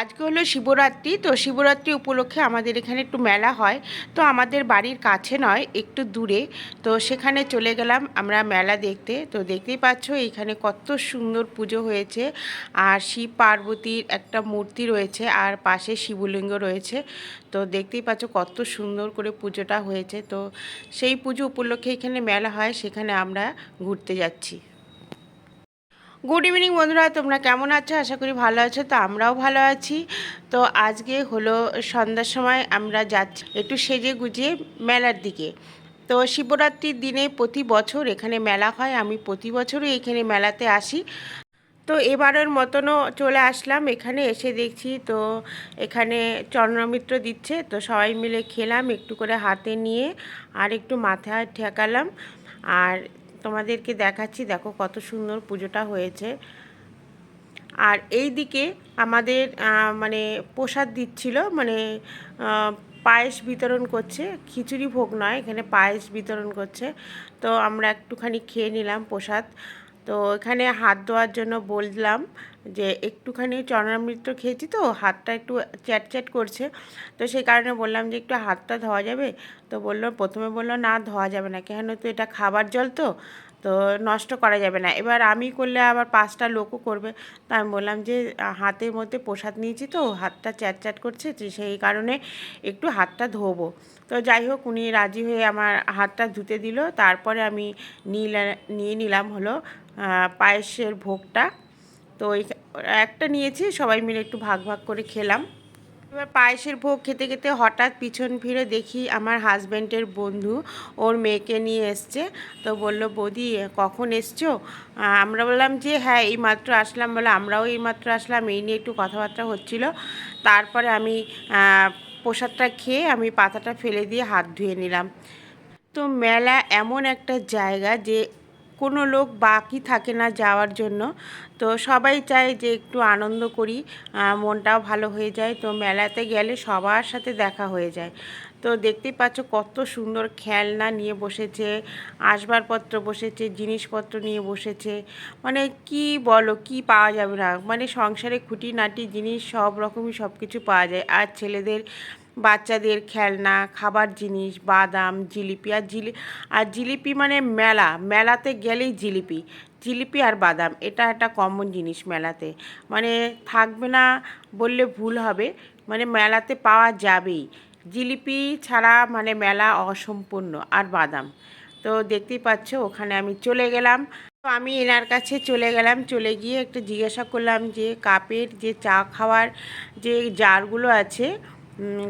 আজকে হলো শিবরাত্রি, তো শিবরাত্রি উপলক্ষে আমাদের এখানে একটু মেলা হয়। তো আমাদের বাড়ির কাছে নয়, একটু দূরে। তো সেখানে চলে গেলাম আমরা মেলা দেখতে। তো দেখতেই পাচ্ছ এখানে কত সুন্দর পুজো হয়েছে। আর শিব পার্বতীর একটা মূর্তি রয়েছে, আর পাশে শিবলিঙ্গ রয়েছে। তো দেখতেই পাচ্ছ কত সুন্দর করে পুজোটা হয়েছে। তো সেই পুজো উপলক্ষে এখানে মেলা হয়, সেখানে আমরা ঘুরতে যাচ্ছি। গুড ইভিনিং বন্ধুরা, তোমরা কেমন আছো? আশা করি ভালো আছো, তো আমরাও ভালো আছি। তো আজকে হলো সন্ধ্যার সময় আমরা যাচ্ছি একটু সেজে গুজিয়ে মেলার দিকে। তো শিবরাত্রির দিনে প্রতি বছর এখানে মেলা হয়, আমি প্রতি বছরই এখানে মেলাতে আসি। তো এবারের মতনও চলে আসলাম, এখানে এসে দেখছি তো এখানে চন্দ্রমিত্র দিচ্ছে, তো সবাই মিলে খেলাম, একটু করে হাতে নিয়ে আর একটু মাথায় ঠেকালাম। আর তোমাদেরকে দেখাচ্ছি, দেখো কত সুন্দর পুজোটা হয়েছে। আর এই দিকে আমাদের মানে প্রসাদ দিচ্ছিল মানে পায়েস বিতরণ করছে। খিচুড়ি ভোগ নয়, এখানে পায়েস বিতরণ করছে। তো আমরা একটুখানি খেয়ে নিলাম প্রসাদ। তো এখানে হাত ধোয়ার জন্য বললাম যে একটুখানি চরণামৃত খেয়েছি তো, হাতটা একটু চ্যাট চ্যাট করছে। তো সেই কারণে বললাম যে একটু হাতটা ধোয়া যাবে। তো বলল, প্রথমে বলল, না, ধোয়া যাবে না, কেন তো এটা খাবার জল তো? তো নষ্ট করা যাবে না। এবার আমি করলে আবার পাঁচটা লোকও করবে। তো আমি বললাম যে, হাতের মধ্যে প্রসাদ নিয়েছি তো, হাতটা চ্যাট চ্যাট করছে সেই কারণে একটু হাতটা ধোবো। তো যাই হোক, উনি রাজি হয়ে আমার হাতটা ধুতে দিল। তারপরে আমি নিলা, নিয়ে নিলাম হলো পায়েসের ভোগটা। তো একটা নিয়েছি, সবাই মিলে একটু ভাগ ভাগ করে খেলাম। এবার পায়েসের ভোগ খেতে খেতে হঠাৎ পিছন ফিরে দেখি আমার হাজব্যান্ডের বন্ধু, ওর মেয়েকে নিয়ে এসছে। তো বলল, বৌদি, কখন এসছো? আমরা বললাম যে হ্যাঁ এই মাত্র আসলাম। বলে, আমরাও এই মাত্র আসলাম। এই নিয়ে একটু কথাবার্তা হচ্ছিল। তারপরে আমি প্রসাদটা খেয়ে আমি পাতাটা ফেলে দিয়ে হাত ধুয়ে নিলাম। তো মেলা এমন একটা জায়গা যে কোনো লোক বাকি থাকে না যাওয়ার জন্য। তো সবাই চায় যে একটু আনন্দ করি মনটাও ভালো হয়ে যায়। তো মেলাতে গেলে সবার সাথে দেখা হয়ে যায়। তো দেখতেই পাচ্ছ কত সুন্দর খেলনা নিয়ে বসেছে, আসবাবপত্র বসেছে, জিনিসপত্র নিয়ে বসেছে। মানে কি বলো, কি পাওয়া যাবে না? মানে সংসারে খুঁটিনাটি জিনিস সব রকমই সব কিছু পাওয়া যায়। আর ছেলেদের বাচ্চাদের খেলনা, খাবার জিনিস, বাদাম, জিলিপি আর জিলি, আর জিলিপি মানে মেলা। মেলাতে গেলেই জিলিপি। জিলিপি আর বাদাম, এটা একটা কমন জিনিস মেলাতে। মানে থাকবে না বললে ভুল হবে মানে মেলাতে পাওয়া যাবেই। জিলিপি ছাড়া মানে মেলা অসম্পূর্ণ, আর বাদাম। তো দেখতেই পাচ্ছ, ওখানে আমি চলে গেলাম। তো আমি এনার কাছে চলে গেলাম, চলে গিয়ে একটু জিজ্ঞাসা করলাম যে কাপের যে চা খাওয়ার যে জারগুলো আছে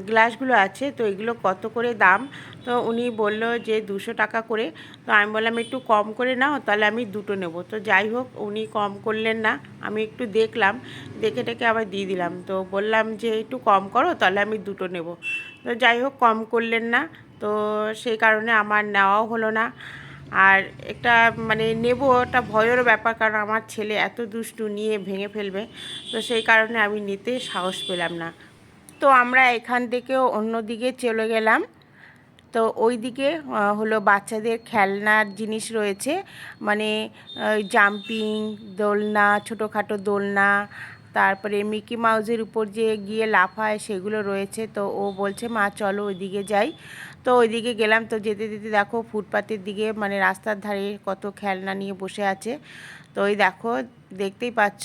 গ্লাসগুলো আছে, তো এগুলো কত করে দাম? তো উনি বলল যে দুশো টাকা করে। তো আমি বললাম, একটু কম করে নাও, তাহলে আমি দুটো নেব। তো যাই হোক, উনি কম করলেন না, আমি একটু দেখলাম, দেখে টেকে আবার দিয়ে দিলাম। তো বললাম যে, একটু কম করো, তাহলে আমি দুটো নেব। তো যাই হোক, কম করলেন না, তো সেই কারণে আমার নেওয়াও হলো না। আর একটা মানে নেব, একটা ভয়েরও ব্যাপার, কারণ আমার ছেলে এত দুষ্টু নিয়ে ভেঙে ফেলবে, তো সেই কারণে আমি নিতে সাহস পেলাম না। তো আমরা এখান থেকেও অন্যদিকে চলে গেলাম। তো ওই দিকে হলো বাচ্চাদের খেলনার জিনিস রয়েছে। মানে জাম্পিং দোলনা, ছোটোখাটো দোলনা, তারপরে মিকি মাউসের উপর যে গিয়ে লাফায় সেগুলো রয়েছে। তো ও বলছে, মা, চলো ওইদিকে যাই। তো ওইদিকে গেলাম। তো যেতে যেতে দেখো, ফুটপাতের দিকে মানে রাস্তার ধারে কত খেলনা নিয়ে বসে আছে। তো ওই দেখো, দেখতেই পাচ্ছ।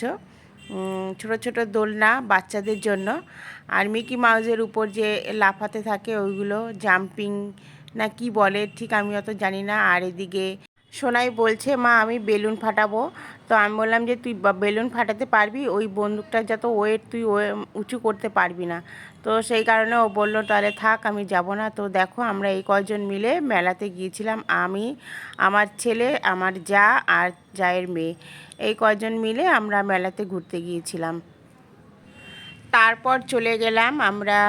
ছোট ছোট দোলনা বাচ্চাদের জন্য। আর মিকি মাউসের উপর যে লাফাতে থাকে, ওইগুলো জাম্পিং না কি বলে, ঠিক আমি অত জানি না। আর এদিকে সোনাই বলছে, মা, আমি বেলুন ফাটাবো। তো আমি বললাম যে, তুই বেলুন ফাটাতে পারবি? ওই বন্দুকটা যত ওয়েট তুই ওয়ে- উঁচু করতে পারবি না। তো সেই কারণে ও বলল, তাহলে থাক, আমি যাব না। তো দেখো, আমরা এই কয়জন মিলে মেলাতে গিয়েছিলাম, আমি, আমার ছেলে, আমার যা আর জায়ের মেয়ে। এই কয়জন মিলে আমরা মেলাতে ঘুরতে গিয়েছিলাম। তারপর চলে গেলাম আমরা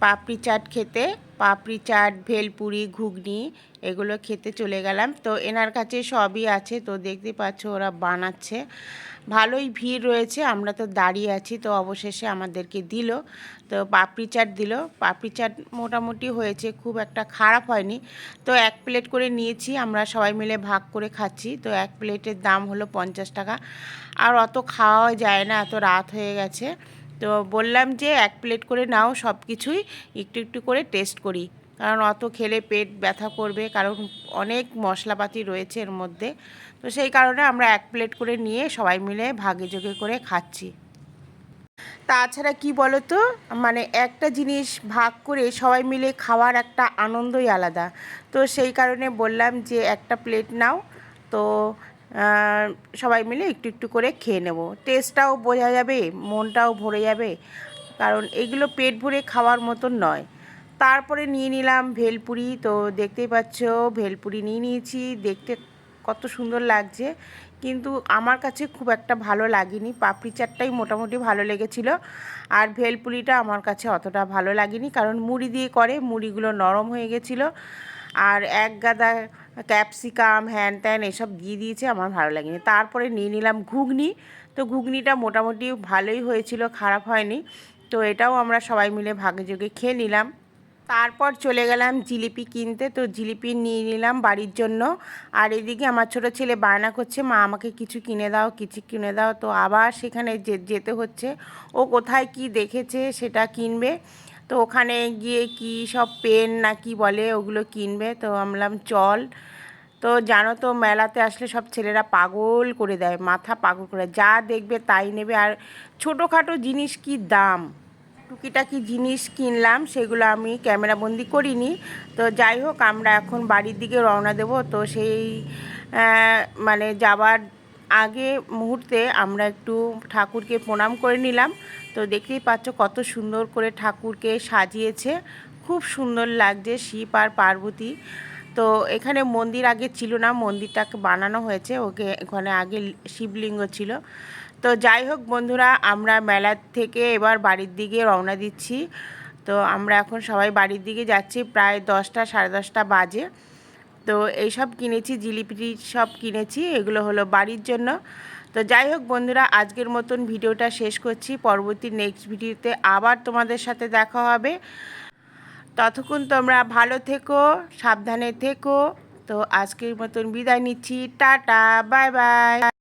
পাপড়ি চাট খেতে। পাপড়ি চাট, ভেলপুরি, ঘুগনি, এগুলো খেতে চলে গেলাম। তো এনার কাছে সবই আছে, তো দেখতে পাচ্ছ ওরা বানাচ্ছে। ভালোই ভিড় রয়েছে, আমরা তো দাঁড়িয়ে আছি, তো অবশেষে আমাদেরকে দিল। তো পাপড়ি চাট দিল, পাপড়ি চাট মোটামুটি হয়েছে, খুব একটা খারাপ হয়নি। তো এক প্লেট করে নিয়েছি, আমরা সবাই মিলে ভাগ করে খাচ্ছি। তো এক প্লেটের দাম হলো পঞ্চাশ টাকা। আর অত খাওয়া যায় না, এত রাত হয়ে গেছে। তো বললাম যে এক প্লেট করে নাও সব কিছুই, একটু একটু করে টেস্ট করি। কারণ অত খেলে পেট ব্যথা করবে, কারণ অনেক মশলাপাতি রয়েছে এর মধ্যে। তো সেই কারণে আমরা এক প্লেট করে নিয়ে সবাই মিলে ভাগে যোগে করে খাচ্ছি। তাছাড়া কি বলো তো মানে একটা জিনিস ভাগ করে সবাই মিলে খাওয়ার একটা আনন্দই আলাদা। তো সেই কারণে বললাম যে একটা প্লেট নাও। তো সবাই মিলে একটু একটু করে খেয়ে নেব। টেস্টটাও বোঝা যাবে, মনটাও ভরে যাবে, কারণ এগুলো পেট ভরে খাওয়ার মতন নয়। তারপরে নিয়ে নিলাম ভেলপুরি। তো দেখতেই পাচ্ছ, ভেলপুরি নিয়ে নিয়েছি, দেখতে কত সুন্দর লাগছে। কিন্তু আমার কাছে খুব একটা ভালো লাগেনি, পাপড়ি চাটটাই মোটামুটি ভালো লেগেছিল। আর ভেলপুরিটা আমার কাছে অতটা ভালো লাগেনি, কারণ মুড়ি দিয়ে করে, মুড়িগুলো নরম হয়ে গেছিল। আর এক গাদা ক্যাপসিকাম, হ্যান ত্যান এসব দিয়ে দিয়েছে, আমার ভালো লাগেনি। তারপরে নিয়ে নিলাম ঘুগনি। তো ঘুগনিটা মোটামুটি ভালোই হয়েছিল, খারাপ হয়নি। তো এটাও আমরা সবাই মিলে ভাগে যোগে খেয়ে নিলাম। তারপর চলে গেলাম জিলিপি কিনতে। তো জিলিপি নিয়ে নিলাম বাড়ির জন্য। আর এদিকে আমার ছোটো ছেলে বায়না করছে, মা, আমাকে কিছু কিনে দাও, কিছু কিনে দাও। তো আবার সেখানে যেতে হচ্ছে। ও কোথায় কি দেখেছে সেটা কিনবে। তো ওখানে গিয়ে কি সব পেন না কি বলে ওগুলো কিনবে? তো আমলাম চল। তো জানো তো মেলাতে আসলে সব ছেলেরা পাগল করে দেয়, মাথা পাগল করে যা দেখবে তাই নেবে। আর ছোটোখাটো জিনিস কি দাম? টুকিটাকি জিনিস কিনলাম, সেগুলো আমি ক্যামেরাবন্দি করিনি। তো যাই হোক, আমরা এখন বাড়ির দিকে রওনা দেব। তো সেই মানে যাবার আগে মুহূর্তে আমরা একটু ঠাকুরকে প্রণাম করে নিলাম। তো দেখতেই পাচ্ছ কত সুন্দর করে ঠাকুরকে সাজিয়েছে। খুব সুন্দর লাগছে শিব আর পার্বতী। তো এখানে মন্দির আগে ছিল না, মন্দিরটাকে বানানো হয়েছে। ওকে ওখানে আগে শিবলিঙ্গ ছিল। তো যাই হোক বন্ধুরা, আমরা মেলার থেকে এবার বাড়ির দিকে রওনা দিচ্ছি। তো আমরা এখন সবাই বাড়ির দিকে যাচ্ছি, প্রায় দশটা, সাড়ে দশটা বাজে। তো এইসব কিনেছি জিলিপি সব কিনেছি। এগুলো হলো বাড়ির জন্য। তো যাই হোক বন্ধুরা, আজকের মতন ভিডিওটা শেষ করছি। পরবর্তী নেক্সট ভিডিওতে আবার তোমাদের সাথে দেখা হবে। ততক্ষণ তোমরা ভালো থেকো, সাবধানে থেকো। তো আজকের মতন বিদায় নিচ্ছি। Tata, bye bye.